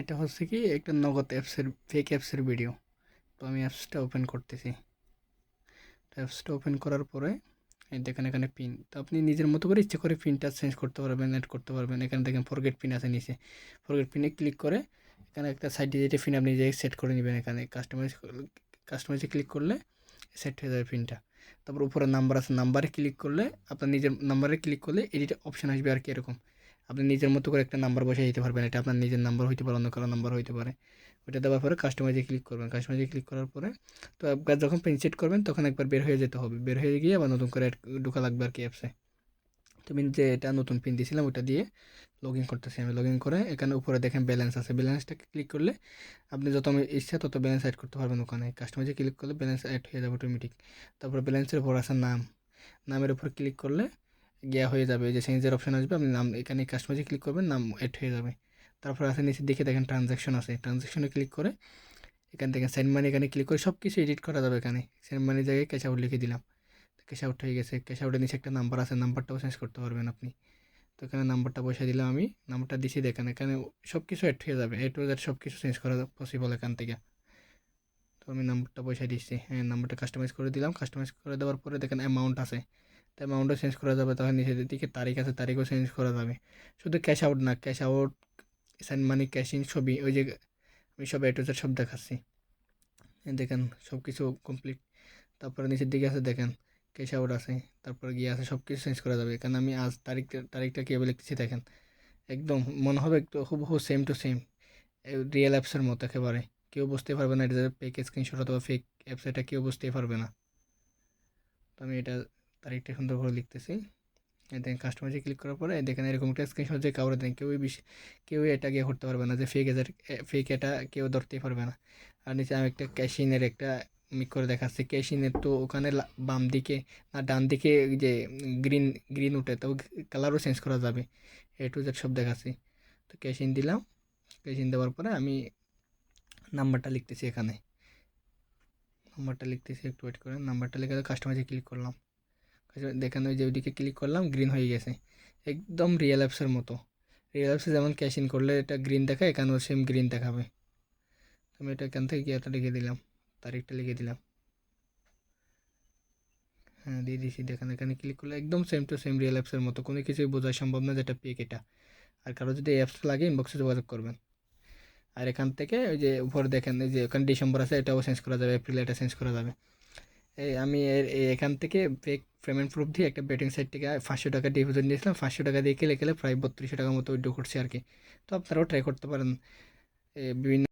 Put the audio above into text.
এটা হচ্ছে কি একটা নগদ অ্যাপসের ফেক অ্যাপসের ভিডিও তো আমি অ্যাপসটা ওপেন করতেছি। অ্যাপসটা ওপেন করার পরে, এই দেখেন এখানে পিন তো আপনি নিজের মতো করে ইচ্ছে করে পিনটা চেঞ্জ করতে পারবেন অ্যাড করতে পারবেন। এখানে দেখেন ফরগেট পিন আছে নিচে। ফরগেট পিনে ক্লিক করে এখানে একটা সাইড ডিজিটে পিন আপনি নিজে সেট করে নেবেন এখানে কাস্টমাইজ কাস্টমাইজে ক্লিক করলে সেট হয়ে যাবে পিনটা তারপর উপরে নাম্বার আছে নাম্বারে ক্লিক করলে, আপনার নিজের নাম্বারে ক্লিক করলে এডিট অপশন আসবে আর কি এরকম। আপনি নিজের মতো করে একটা নাম্বার বসে দিতে পারবেন। এটা আপনার নিজের নাম্বার হইতে পারে, অন্য কারও নাম্বার হইতে পারে। ওইটা দেওয়ার পরে কাস্টমাইজে ক্লিক করবেন। কাস্টমাইজে ক্লিক করার পরে তো একবার যখন প্রিন্ট সেট করবেন, তখন একবার বের হয়ে যেতে হবে। বের হয়ে গিয়ে আবার নতুন করে ঢোকা লাগবে আর কি অ্যাপসে তো আমি যে এটা নতুন পিন দিয়েছিলাম ওটা দিয়ে লগ ইন করতেছি আমি। লগ ইন করে এখানে উপরে দেখেন ব্যালেন্স আছে। ব্যালেন্সটাকে ক্লিক করলে আপনি যত ইচ্ছা তত ব্যালেন্স অ্যাড করতে পারবেন ওখানে। কাস্টমাইজে ক্লিক করলে ব্যালেন্স অ্যাড হয়ে যাবে অটোমেটিক তারপরে ব্যালেন্সের উপর আছে নাম। নামের উপর ক্লিক করলে গিয়া হয়ে যাবে যে চেঞ্জের অপশন আসবে, আপনি নাম এখানে কাস্টমাইজে ক্লিক করবেন, নাম অ্যাড হয়ে যাবে। তারপর আছে নিচে দেখে দেখেন ট্রানজ্যাকশন আছে ট্রানজ্যাকশনে ক্লিক করে এখান থেকে সেন্ড মানি এখানে ক্লিক করে সব কিছু এডিট করা যাবে এখানে। সেন্ড মানি জায়গায় ক্যাশ আউট লিখে দিলাম। ক্যাশ আউট হয়ে গেছে ক্যাশ আউটের নিচে একটা নাম্বার আছে নাম্বারটাও চেঞ্জ করতে পারবেন আপনি। তো এখানে নাম্বারটা বসে দিলাম আমি নাম্বারটা দিছি দেখেন, এখানে সব কিছু অ্যাড হয়ে যাবে এ টু জেড সব কিছু চেঞ্জ করা পসিবল এখান থেকে। তো আমি নাম্বারটা বসে দিচ্ছি হ্যাঁ নাম্বারটা কাস্টমাইজ করে দিলাম কাস্টমাইজ করে দেওয়ার পরে দেখেন অ্যামাউন্ট আছে। তো অ্যামাউন্টও চেঞ্জ করা যাবে তখন নিচের দিকে তারিখ আছে, তারিখও চেঞ্জ করা যাবে। শুধু ক্যাশ আউট না cash out send money cash in ছবি, ওই যে আমি সব এ টু জেড সব দেখাচ্ছি। দেখেন সব কিছু কমপ্লিট তারপরে নিচের দিকে আছে, দেখেন ক্যাশ আউট আছে, তারপরে গিয়ে আছে সব কিছু চেঞ্জ করা যাবে। এখানে আমি আজ তারিখটা তারিখটা কীভাবে লিখতেছি দেখেন। একদম মনে হবে একটু হুবহু সেম টু সেম রিয়েল অ্যাপসের মতো একেবারে। কেউ বুঝতে পারবে না এটা ফেক স্ক্রিনশট অথবা ফেক অ্যাপস এটা কেউ বুঝতেই পারবে না। তো আমি এটা তারিখটা সুন্দর করে লিখতেছি। দেখেন কাস্টমাইজে ক্লিক করার পরে দেখেন এরকম একটা স্ক্রিনশট যে কাউরে দেন, কেউই বেশি কেউই এটা গিয়ে করতে পারবে না যে ফেক এজার ফেক এটা কেউ ধরতেই পারবে না। আর নিচে আমি একটা ক্যাশিনের একটা মিক করে দেখাচ্ছি। ক্যাশিনের তো ওখানে বাম দিকে না, ডান দিকে যে গ্রিন গ্রিন উঠে তো কালারও চেঞ্জ করা যাবে। এ টু জেড সব দেখাচ্ছি। তো ক্যাশিন দিলাম। ক্যাশিন দেওয়ার পরে আমি নাম্বারটা লিখতেছি এখানে। নাম্বারটা লিখতেছি, একটু ওয়েট করে নাম্বারটা লিখে কাস্টমাইজে ক্লিক করলাম। দেখেন ওই যে ওইদিকে ক্লিক করলাম গ্রিন হয়ে গেছে। একদম রিয়েল অ্যাপসের মতো। রিয়েল অ্যাপসে যেমন ক্যাশ ইন করলে এটা গ্রিন দেখায়, এখানেও সেম গ্রিন দেখাবে। আমি এটা এখান থেকে গিয়ে লিখে দিলাম, তারিখটা লিখে দিলাম। হ্যাঁ দিয়ে দিয়েছি দেখেন এখানে ক্লিক করলে একদম সেম টু সেম রিয়েল অ্যাপসের মতো। কোনো কিছুই বোঝা সম্ভব না যেটা পেক এটা। আর কারও যদি অ্যাপস লাগে ইনবক্সে যোগাযোগ করবেন। আর এখান থেকে ওই যে উপরে দেখেন, এই যে ওখানে ডিসেম্বর আছে, এটাও চেঞ্জ করা যাবে এপ্রিল এটা চেঞ্জ করা যাবে। এই আমি এখান থেকে পেক পেমেন্ট প্রুফ দিয়ে একটা বেটিং সাইট থেকে পাঁচশো টাকা ডিপোজিট নিয়েছিলাম, পাঁচশো টাকা দিয়ে কেলে কেলে প্রায় বত্রিশশো টাকার মতো উইড্রো করছি আর কি। তো আপনারাও ট্রাই করতে পারেন। বিভিন্ন